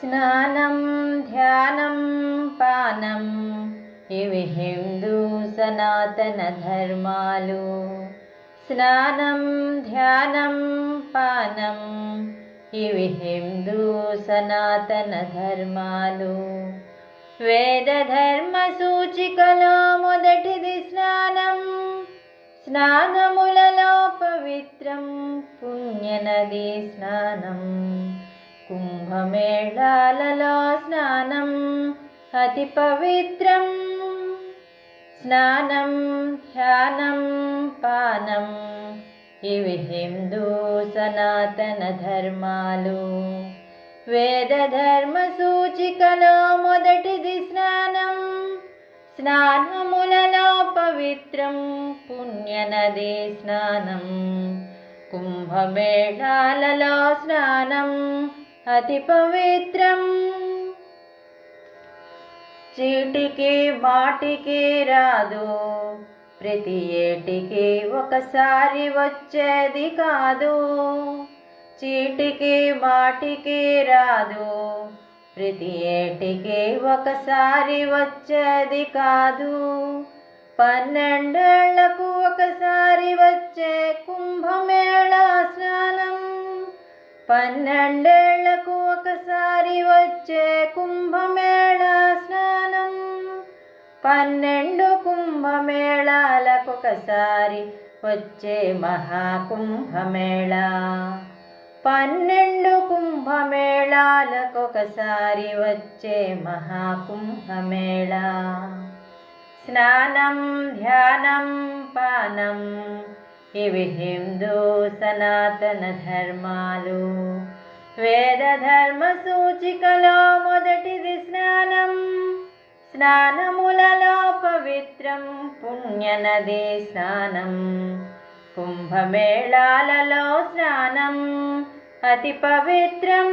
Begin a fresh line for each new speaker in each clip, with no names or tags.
స్నానం ధ్యానం పానం. ఇవి హిందూ సనాతన ధర్మాలు. స్నానం ధ్యానం పానం. ఇవి హిందూ సనాతన ధర్మాలు. వేద ధర్మ సూచికలో మొదటిది స్నానం. స్నానములలో పవిత్రం పుణ్యనది స్నానం. కుంభమేళాలలో స్నానం అతి పవిత్రం. స్నానం ధ్యానం పానం ఇవి హిందూ సనాతన ధర్మాలు. వేద ధర్మ సూచికలో మొదటిది స్నానం. స్నానములలో పవిత్రం పుణ్యనది స్నానం. కుంభమేళాలలో స్నానం అతి పవిత్రం చీటికి మాటికి రాదు. ప్రతి ఏటికి ఒకసారి వచ్చేది కాదు. చీటికి మాటికి రాదు. ప్రతి ఏటికి ఒకసారి వచ్చేది కాదు. పన్నెండేళ్ళకు ఒకసారి వచ్చే కుంభమేళా పన్నెండేళ్ళకు ఒకసారి వచ్చే కుంభమేళ స్నానం. పన్నెండు కుంభమేళాలకు ఒకసారి వచ్చే మహాకుంభమేళ. పన్నెండు కుంభమేళాలకు ఒకసారి వచ్చే మహాకుంభమేళ. స్నానం ధ్యానం పానం ఇవి హిందూ సనాతన ధర్మాలు. వేద ధర్మ సూచికలో మొదటిది స్నానం. స్నానములలో పవిత్రం పుణ్యనది స్నానం. కుంభమేళాలలో స్నానం అతి పవిత్రం.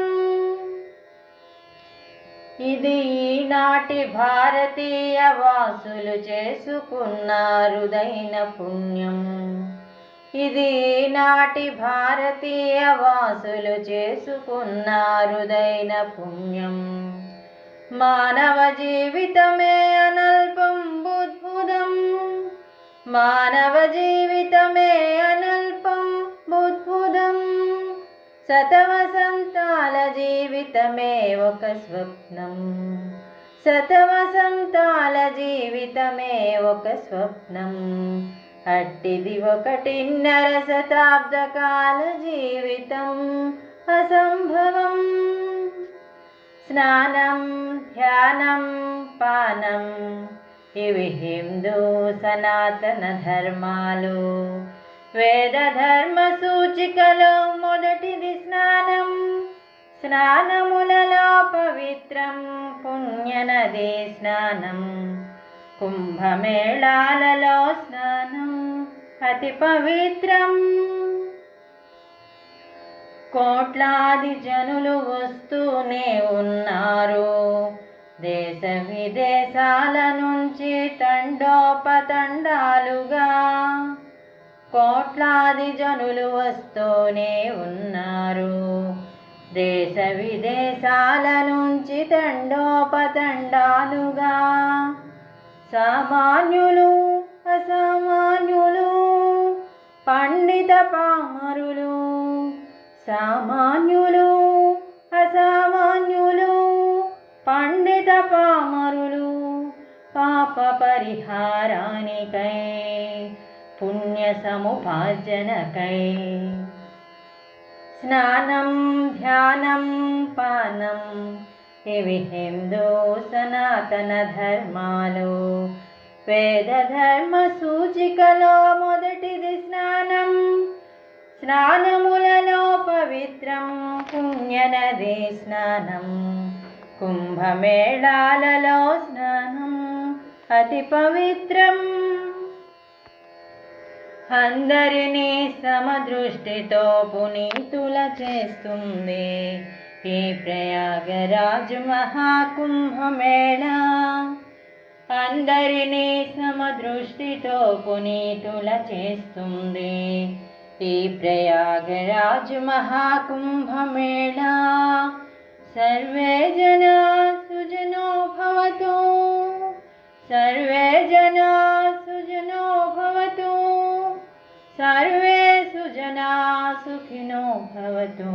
ఇది ఈనాటి భారతీయ వాసులు చేసుకున్నారుదైన పుణ్యం. ఇది నాటి భారతీయ వాసులు చేసుకున్నారుదైన పుణ్యం. మానవ జీవితమే అనల్పం బుద్భుదం. మానవ జీవితమే అనల్పం బుద్భుదం. శతవసంతాల జీవితమే ఒక స్వప్నం. శతవసంతాల జీవితమే ఒక స్వప్నం. అట్టిది ఒకటిన్నర శతాబ్దకాల జీవితం అసంభవం. స్నానం ధ్యానం పానం ఇవి హిందూ సనాతన ధర్మాలు. వేద ధర్మ సూచికలో మొదటిది స్నానం. స్నానములలో పవిత్రం పుణ్యనది స్నానం. కుంభమేళాలలో స్నానం అతి పవిత్రం. కోట్లాది జనులు వస్తూనే ఉన్నారు. దేశ విదేశాల నుంచి తండోపతండాలుగా కోట్లాది జనులు వస్తూనే ఉన్నారు. దేశ విదేశాల నుంచి తండోపతండాలుగా సామాన్యులు అసామాన్యులు పండిత పామరులు సామాన్యులు అసామాన్యులు పండిత పామరులు పాప పరిహారానికై పుణ్య సముపార్జనకై. స్నానం ధ్యానం పానం ఇవి హిందూ సనాతన ధర్మాలు. వేద ధర్మ సూచికలో స్నానములలో పవిత్రం పుణ్యనది స్నానం. కుంభమేళాలలో స్నానం. అతి పవిత్రం. అందరినీ సమదృష్టితో పునీతుల చేస్తుంది. ఈ ప్రయాగరాజు మహాకుంభమేళ. అందరినీ సమదృష్టితో పునీతుల చేస్తుంది. ఈ ప్రయాగరాజు మహాకుంభమేళ సర్వే జనా సుజనో భవతు. సర్వే జనా సుజనో భవతు. సర్వే సుజనా సుఖినో భవతు.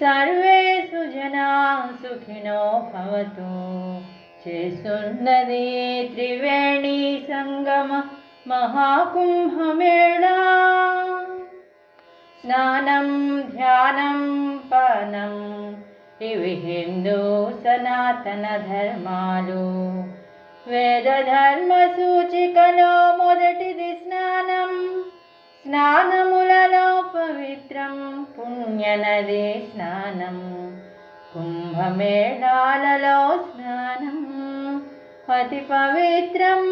సర్వే సుజనా సుఖినో భవతు. చేస్తున్నది త్రివేణి సంగమ మహాకుంభమేళా స్నానం ధ్యానం పానం. ఇవి హిందూ సనాతన ధర్మాలు. వేద ధర్మ సూచికలో మొదటిది స్నానం. స్నానములలో పవిత్రం పుణ్యనది స్నానం. కుంభమేళాలలో స్నానం. అతి పవిత్రం